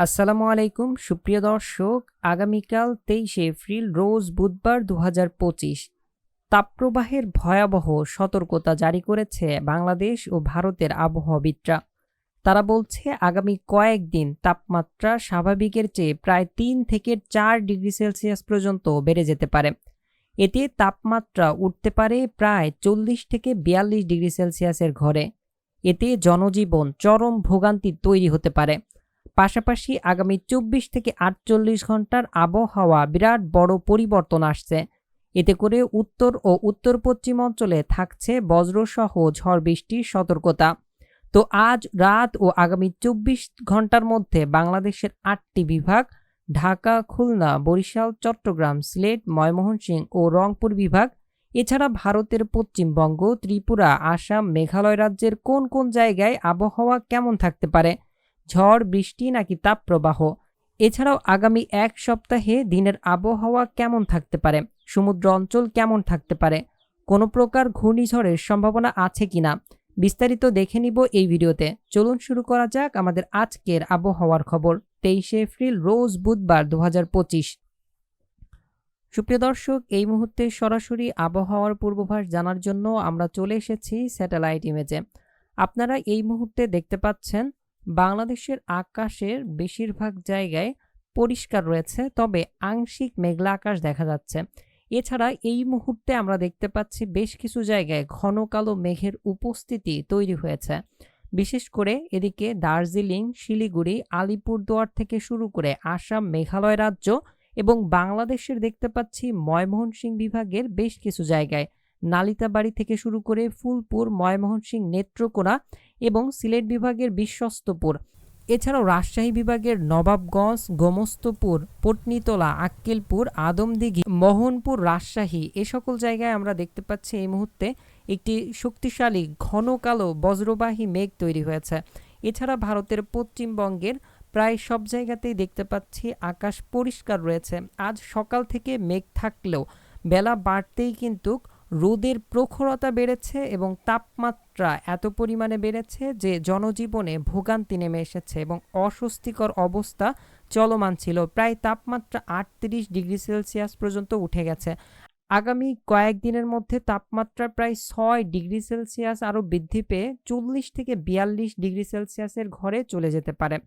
আসসালামু আলাইকুম, সুপ্রিয় দর্শক, আগামীকাল তেইশে এপ্রিল, রোজ বুধবার দু হাজার পঁচিশ। তাপপ্রবাহের ভয়াবহ সতর্কতা জারি করেছে বাংলাদেশ ও ভারতের আবহাওয়াবিদরা। তারা বলছে, আগামী কয়েকদিন তাপমাত্রা স্বাভাবিকের চেয়ে প্রায় তিন থেকে চার ডিগ্রি সেলসিয়াস পর্যন্ত বেড়ে যেতে পারে। এতে তাপমাত্রা উঠতে পারে প্রায় চল্লিশ থেকে বিয়াল্লিশ ডিগ্রি সেলসিয়াসের ঘরে। এতে জনজীবন চরম ভোগান্তি তৈরি হতে পারে। পাশাপাশি আগামী চব্বিশ থেকে আটচল্লিশ ঘণ্টার আবহাওয়া বিরাট বড় পরিবর্তন আসছে। এতে করে উত্তর ও উত্তর পশ্চিম অঞ্চলে থাকছে বজ্রসহ ঝড় বৃষ্টির সতর্কতা। তো আজ রাত ও আগামী চব্বিশ ঘণ্টার মধ্যে বাংলাদেশের আটটি বিভাগ, ঢাকা, খুলনা, বরিশাল, চট্টগ্রাম, সিলেট, ময়মনসিংহ ও রংপুর বিভাগ, এছাড়া ভারতের পশ্চিমবঙ্গ, ত্রিপুরা, আসাম, মেঘালয় রাজ্যের কোন কোন জায়গায় আবহাওয়া কেমন থাকতে পারে? ঝড়, বৃষ্টি নাকি তাপপ্রবাহ? এছাড়াও আগামী এক সপ্তাহে দিনের আবহাওয়া কেমন থাকতে পারে? সমুদ্র অঞ্চল কেমন থাকতে পারে? কোনো প্রকার ঘূর্ণিঝড়ের সম্ভাবনা আছে কিনা বিস্তারিত দেখে নিব এই ভিডিওতে। চলুন শুরু করা যাক আমাদের আজকের আবহাওয়ার খবর। তেইশে এপ্রিল, রোজ বুধবার দু হাজার পঁচিশ। সুপ্রিয় দর্শক, এই মুহূর্তে সরাসরি আবহাওয়ার পূর্বাভাস জানার জন্য আমরা চলে এসেছি স্যাটেলাইট ইমেজে। আপনারা এই মুহূর্তে দেখতে পাচ্ছেন বাংলাদেশের আকাশের বেশিরভাগ জায়গায় পরিষ্কার রয়েছে, তবে আংশিক মেঘলা আকাশ দেখা যাচ্ছে। এছাড়া এই মুহূর্তে আমরা দেখতে পাচ্ছি বেশ কিছু জায়গায় ঘন কালো মেঘের উপস্থিতি তৈরি হয়েছে। বিশেষ করে এদিকে দার্জিলিং, শিলিগুড়ি, আলিপুরদুয়ার থেকে শুরু করে আসাম, মেঘালয় রাজ্য এবং বাংলাদেশের দেখতে পাচ্ছি ময়মোহনসিং বিভাগের বেশ কিছু জায়গায়। নালিতাবাড়ি থেকে শুরু করে ফুলপুর ময়মোহনসিং নেত্রকোনা এবং সিলেট বিভাগের বিশ্বস্তপুর। এছাড়াও রাজশাহী বিভাগের নবাবগঞ্জ, গোমস্তপুর, পটনিতলা, আক্কেলপুর, আদমদিঘি, মোহনপুর, রাজশাহী এ সকল জায়গায় আমরা দেখতে পাচ্ছি এই মুহূর্তে একটি শক্তিশালী ঘন কালো বজ্রবাহী মেঘ তৈরি হয়েছে। এছাড়া ভারতের পশ্চিমবঙ্গের প্রায় সব জায়গাতেই দেখতে পাচ্ছি আকাশ পরিষ্কার রয়েছে। আজ সকাল থেকে মেঘ থাকলেও বেলা বাড়তেই কিন্তু রোদের প্রখরতা বেড়েছে এবং তাপমাত্রা এত পরিমাণে বেড়েছে যে জনজীবনে ভোগান্তি নেমে এসেছে এবং অস্বস্তিকর অবস্থা চলমান ছিল। প্রায় তাপমাত্রা আটত্রিশ ডিগ্রি সেলসিয়াস পর্যন্ত উঠে গেছে। আগামী কয়েকদিনের মধ্যে তাপমাত্রা প্রায় ছয় ডিগ্রি সেলসিয়াস আরও বৃদ্ধি পেয়ে চল্লিশ থেকে বিয়াল্লিশ ডিগ্রি সেলসিয়াসের ঘরে চলে যেতে পারে।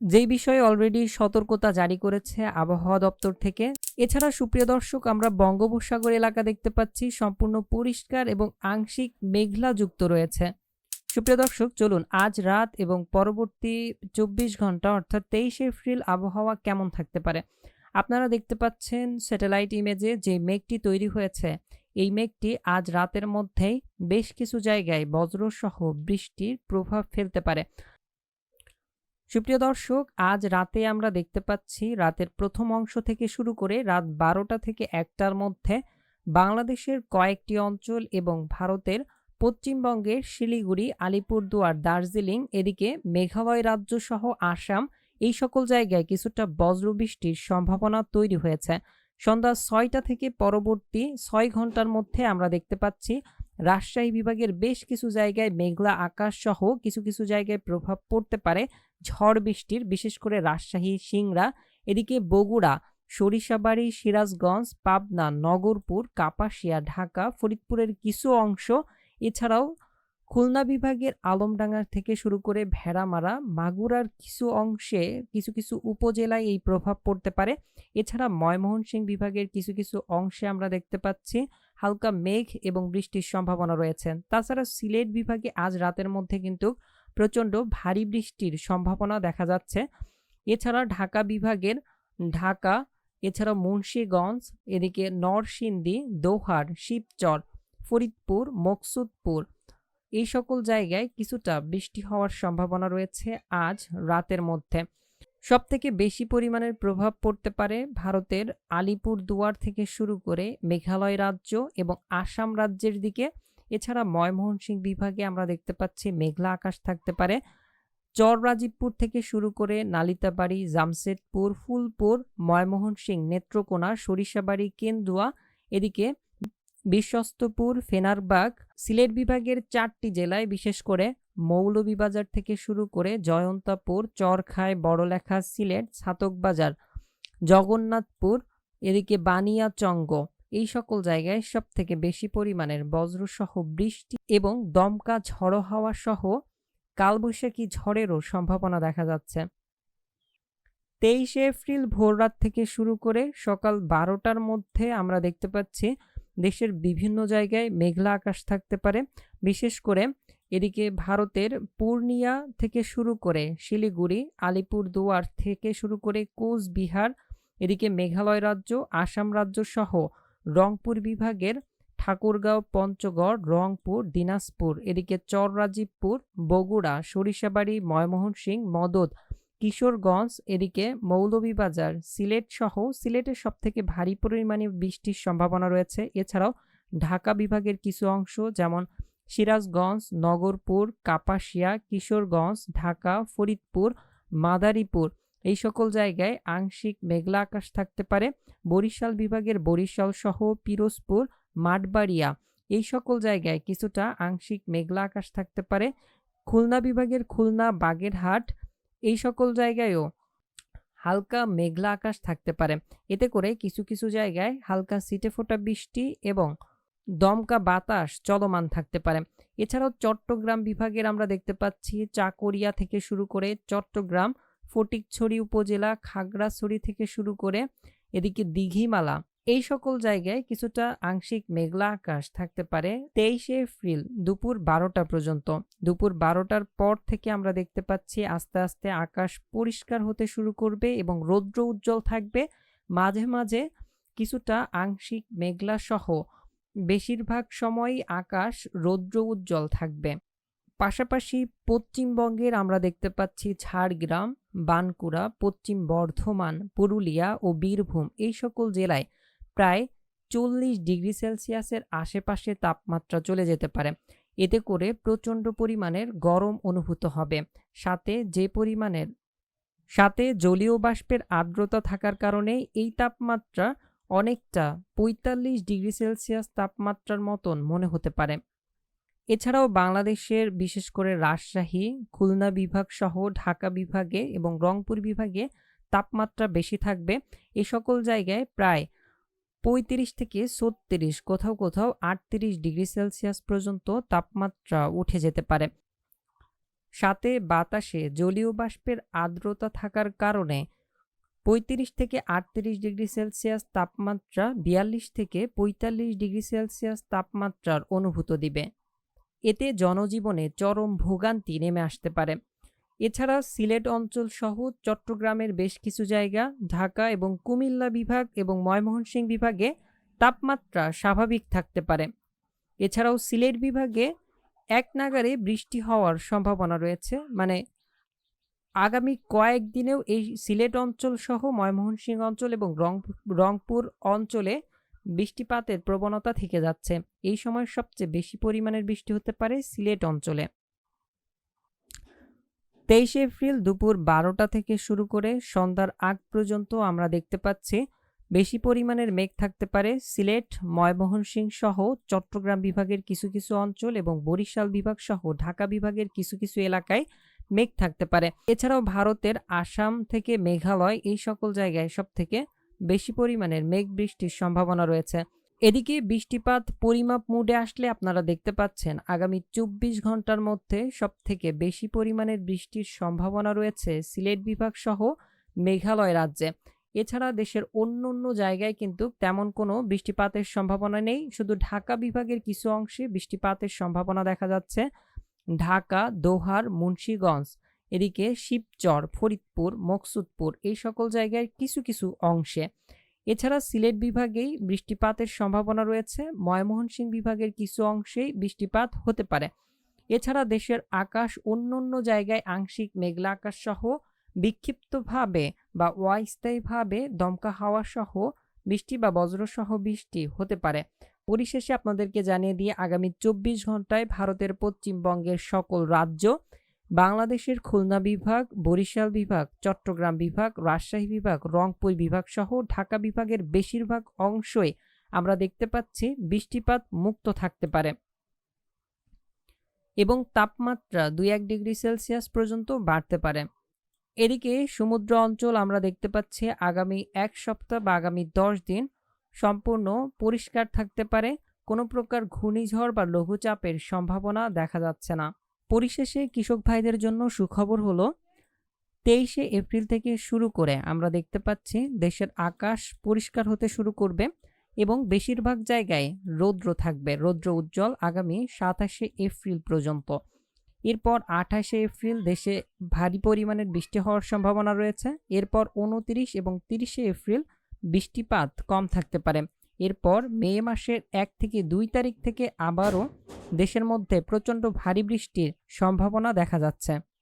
যেই বিষয়ে অলরেডি সতর্কতা জারি করেছে আবহাওয়া দপ্তর থেকে এছাড়া সুপ্রিয় দর্শক, আমরা বঙ্গোপসাগর এলাকা দেখতে পাচ্ছি, সম্পূর্ণ পরিষ্কার এবং আংশিক মেঘলা যুক্ত রয়েছে। সুপ্রিয় দর্শক, চলুন আজ রাত এবং পরবর্তী চব্বিশ ঘণ্টা অর্থাৎ তেইশে এপ্রিল আবহাওয়া কেমন থাকতে পারে? আপনারা দেখতে পাচ্ছেন স্যাটেলাইট ইমেজে যে মেঘটি তৈরি হয়েছে। এই মেঘটি আজ রাতের মধ্যেই বেশ কিছু জায়গায় বজ্রসহ বৃষ্টির প্রভাব ফেলতে পারে। সুপ্রিয় দর্শক, আজ রাতে আমরা দেখতে পাচ্ছি রাতের প্রথম অংশ থেকে শুরু করে রাত বারোটা থেকে একটার মধ্যে বাংলাদেশের কয়েকটি অঞ্চল এবং ভারতের পশ্চিমবঙ্গের শিলিগুড়ি, আলিপুরদুয়ার দার্জিলিং, এদিকে মেঘালয় রাজ্য সহ আসাম এই সকল জায়গায় কিছুটা বজ্রবৃষ্টির সম্ভাবনা তৈরি হয়েছে। সন্ধ্যা ছয়টা থেকে পরবর্তী ছয় ঘণ্টার মধ্যে আমরা দেখতে পাচ্ছি রাজশাহী বিভাগের বেশ কিছু জায়গায় মেঘলা আকাশ সহ কিছু কিছু জায়গায় প্রভাব পড়তে পারে। ঝড় বৃষ্টির, বিশেষ করে রাজশাহী, সিংড়া, এদিকে বগুড়া, সরিষাবাড়ি, সিরাজগঞ্জ, পাবনা, নগরপুর, কাপাসিয়া, ঢাকা, ফরিদপুরের কিছু অংশ। এছাড়াও খুলনা বিভাগের আলমডাঙ্গা থেকে শুরু করে ভেড়ামারা, মাগুরার কিছু অংশে কিছু কিছু উপজেলায় এই প্রভাব পড়তে পারে। এছাড়া ময়মোহনসিংহ বিভাগের কিছু কিছু অংশে আমরা দেখতে পাচ্ছি হালকা মেঘ এবং বৃষ্টির সম্ভাবনা রয়েছে। তাছাড়া সিলেট বিভাগে আজ রাতের মধ্যে কিন্তু প্রচণ্ড ভারী বৃষ্টির সম্ভাবনা দেখা যাচ্ছে। এছাড়া ঢাকা বিভাগের ঢাকা এছাড়া মুন্সীগঞ্জ, এদিকে নরসিংদী, দোহার, শিবচর, ফরিদপুর, মকসুদপুর, এই সকল জায়গায় কিছুটা বৃষ্টি হওয়ার সম্ভাবনা রয়েছে আজ রাতের মধ্যে। সবথেকে বেশি পরিমাণের প্রভাব পড়তে পারে ভারতের আলিপুর দুয়ার থেকে শুরু করে মেঘালয় রাজ্য এবং আসাম রাজ্যের দিকে। এছাড়া ময়মোহনসিংহ বিভাগে আমরা দেখতে পাচ্ছি মেঘলা আকাশ থাকতে পারে। চর রাজীবপুর থেকে শুরু করে নালিতাবাড়ি, জামশেদপুর, ফুলপুর ময়মোহনসিংহ নেত্রকোনা, সরিষাবাড়ি, কেন্দুয়া, এদিকে বিশ্বস্তপুর, ফেনারবাগ, সিলেট বিভাগের চারটি জেলায় বিশেষ করে মৌলভীবাজার থেকে শুরু করে জয়ন্তাপুর চরখায় বড়লেখা, সিলেট ছাতকবাজার জগন্নাথপুর, এদিকে বানিয়াচঙ্গ এই সকল জায়গায় সব থেকে বেশি পরিমাণের বজ্রসহ বৃষ্টি এবং দমকা ঝড়ো হাওয়া সহ কালবৈশাখী ঝড়েরও সম্ভাবনা দেখা যাচ্ছে। তেইশে এপ্রিল ভোররাত থেকে শুরু করে সকাল বারোটার মধ্যে আমরা দেখতে পাচ্ছি দেশের বিভিন্ন জায়গায় মেঘলা আকাশ থাকতে পারে। বিশেষ করে এদিকে ভারতের পূর্ণিয়া থেকে শুরু করে শিলিগুড়ি, আলিপুরদুয়ার থেকে শুরু করে কোচবিহার, এদিকে মেঘালয় রাজ্য, আসাম রাজ্য সহ রংপুর বিভাগের ঠাকুরগাঁও, পঞ্চগড়, রংপুর, দিনাজপুর, এদিকে চররাজীবপুর, বগুড়া, সরিষাবাড়ি ময়মোহনসিং মদত কিশোরগঞ্জ, এদিকে মৌলভীবাজার, সিলেট সহ সিলেটের সবথেকে ভারী পরিমাণে বৃষ্টির সম্ভাবনা রয়েছে। এছাড়াও ঢাকা বিভাগের কিছু অংশ যেমন সিরাজগঞ্জ, নগরপুর, কাপাসিয়া, কিশোরগঞ্জ, ঢাকা, ফরিদপুর, মাদারীপুর। এই সকল জায়গায় আংশিক মেঘলা আকাশ থাকতে পারে। বরিশাল বিভাগের বরিশাল সহ পিরোজপুর, মাঠবাড়িয়া এই সকল জায়গায় কিছুটা আংশিক মেঘলা আকাশ থাকতে পারে। খুলনা বিভাগের খুলনা, বাগেরহাট এই সকল জায়গায়ও হালকা মেঘলা আকাশ থাকতে পারে। এতে করে কিছু কিছু জায়গায় হালকা সিটে ফোটা বৃষ্টি এবং দমকা বাতাস চলমান থাকতে পারে। এছাড়াও চট্টগ্রাম বিভাগের আমরা দেখতে পাচ্ছি চাকরিয়া থেকে শুরু করে চট্টগ্রাম, ফটিকছড়ি উপজেলা, খাগড়াছড়ি থেকে শুরু করে এদিকে দিঘিমালা। এই সকল জায়গায় কিছুটা আংশিক মেঘলা আকাশ থাকতে পারে তেইশে এপ্রিল দুপুর বারোটা পর্যন্ত। দুপুর বারোটার পর থেকে আমরা দেখতে পাচ্ছি আস্তে আস্তে আকাশ পরিষ্কার হতে শুরু করবে এবং রৌদ্র উজ্জ্বল থাকবে। মাঝে মাঝে কিছুটা আংশিক মেঘলা সহ বেশিরভাগ সময়ই আকাশ রৌদ্র উজ্জ্বল থাকবে। পাশাপাশি পশ্চিমবঙ্গের আমরা দেখতে পাচ্ছি ঝাড়গ্রাম বানকুড়া পশ্চিম বর্ধমান, পুরুলিয়া ও বীরভূম এই সকল জেলায় প্রায় চল্লিশ ডিগ্রি সেলসিয়াসের আশেপাশে তাপমাত্রা চলে যেতে পারে। এতে করে প্রচণ্ড পরিমাণের গরম অনুভূত হবে। সাথে যে পরিমাণের, সাথে জলীয় বাষ্পের আর্দ্রতা থাকার কারণে এই তাপমাত্রা অনেকটা পঁয়তাল্লিশ ডিগ্রি সেলসিয়াস তাপমাত্রার মতন মনে হতে পারে। এছাড়াও বাংলাদেশের বিশেষ করে রাজশাহী, খুলনা বিভাগ সহ ঢাকা বিভাগে এবং রংপুর বিভাগে তাপমাত্রা বেশি থাকবে। এ সকল জায়গায় প্রায় পঁয়ত্রিশ থেকে ছত্রিশ, কোথাও কোথাও আটত্রিশ ডিগ্রি সেলসিয়াস পর্যন্ত তাপমাত্রা উঠে যেতে পারে। সাথে বাতাসে জলীয় বাষ্পের আর্দ্রতা থাকার কারণে পঁয়ত্রিশ থেকে আটত্রিশ ডিগ্রি সেলসিয়াস তাপমাত্রা বিয়াল্লিশ থেকে পঁয়তাল্লিশ ডিগ্রি সেলসিয়াস তাপমাত্রার অনুভূত দিবে। এতে জনজীবনে চরম ভোগান্তি নেমে আসতে পারে। এছাড়া সিলেট অঞ্চল সহ চট্টগ্রামের বেশ কিছু জায়গা, ঢাকা এবং কুমিল্লা বিভাগ এবং ময়মনসিংহ বিভাগে তাপমাত্রা স্বাভাবিক থাকতে পারে। এছাড়াও সিলেট বিভাগে এক নাগারে বৃষ্টি হওয়ার সম্ভাবনা রয়েছে। মানে আগামী কয়েকদিনেও এই সিলেট অঞ্চল সহ ময়মনসিংহ অঞ্চল এবং রংপুর অঞ্চলে বৃষ্টিপাতের প্রবণতা থেকে যাচ্ছে। এই সময় সবচেয়ে বেশি পরিমাণের বৃষ্টি হতে পারে সিলেট অঞ্চলে। তেইশে এপ্রিল দুপুর বারোটা থেকে শুরু করে সন্ধ্যার আগ পর্যন্ত আমরা দেখতে পাচ্ছি বেশি পরিমাণের মেঘ থাকতে পারে সিলেট ময়মোহন সহ চট্টগ্রাম বিভাগের কিছু কিছু অঞ্চল এবং বরিশাল বিভাগ সহ ঢাকা বিভাগের কিছু কিছু এলাকায় মেঘ থাকতে পারে। এছাড়াও ভারতের আসাম থেকে মেঘালয় এই সকল জায়গায় সব থেকে বেশি পরিমাণের মেঘ বৃষ্টির সম্ভাবনা রয়েছে। এদিকে বৃষ্টিপাত পরিমাপ মুডে আসলে আপনারা দেখতে পাচ্ছেন, আগামী চব্বিশ ঘণ্টার মধ্যে সবথেকে বেশি পরিমাণের বৃষ্টির সম্ভাবনা রয়েছে সিলেট বিভাগ সহ মেঘালয় রাজ্যে। এছাড়া দেশের অন্য অন্য জায়গায় কিন্তু তেমন কোনো বৃষ্টিপাতের সম্ভাবনা নেই। শুধু ঢাকা বিভাগের কিছু অংশে বৃষ্টিপাতের সম্ভাবনা দেখা যাচ্ছে। ঢাকা, দোহার, মুন্সীগঞ্জ, এদিকে শিবচর, ফরিদপুর, মকসুদপুর এই সকল জায়গায় কিছু কিছু অংশে। এছাড়া সিলেট বিভাগেই বৃষ্টিপাতের সম্ভাবনা রয়েছে। ময়মোহনসিংহ বিভাগের কিছু অংশেই বৃষ্টিপাত হতে পারে। এছাড়া দেশের আকাশ অন্য অন্য জায়গায় আংশিক মেঘলা আকাশ সহ বিক্ষিপ্তভাবে বা অস্থায়ীভাবে দমকা হাওয়া সহ বৃষ্টি বা বজ্রসহ বৃষ্টি হতে পারে। পরিশেষে আপনাদেরকে জানিয়ে দিয়ে আগামী চব্বিশ ঘন্টায় ভারতের পশ্চিমবঙ্গের সকল রাজ্য, বাংলাদেশের খুলনা বিভাগ, বরিশাল বিভাগ, চট্টগ্রাম বিভাগ, রাজশাহী বিভাগ, রংপুর বিভাগ সহ ঢাকা বিভাগের বেশিরভাগ অংশই আমরা দেখতে পাচ্ছি বৃষ্টিপাত মুক্ত থাকতে পারে। এবং তাপমাত্রা দুই এক ডিগ্রি সেলসিয়াস পর্যন্ত বাড়তে পারে। এদিকে সমুদ্র অঞ্চল আমরা দেখতে পাচ্ছি আগামী এক সপ্তাহ বা আগামী দশ দিন সম্পূর্ণ পরিষ্কার থাকতে পারে, কোনো প্রকার ঘূর্ণিঝড় বা লঘুচাপের সম্ভাবনা দেখা যাচ্ছে না। পরিশেষে কৃষক ভাইদের জন্য সুখবর হলো, তেইশে এপ্রিল থেকে শুরু করে আমরা দেখতে পাচ্ছি দেশের আকাশ পরিষ্কার হতে শুরু করবে এবং বেশিরভাগ জায়গায় রৌদ্র থাকবে। রৌদ্র উজ্জ্বল আগামী সাতাশে এপ্রিল পর্যন্ত। এরপর আঠাশে এপ্রিল দেশে ভারী পরিমাণের বৃষ্টি হওয়ার সম্ভাবনা রয়েছে। এরপর উনতিরিশ এবং তিরিশে এপ্রিল বৃষ্টিপাত কম থাকতে পারে। এরপর মে মাসের এক থেকে দুই তারিখ থেকে আবারও দেশের মধ্যে প্রচণ্ড ভারী বৃষ্টির সম্ভাবনা দেখা যাচ্ছে।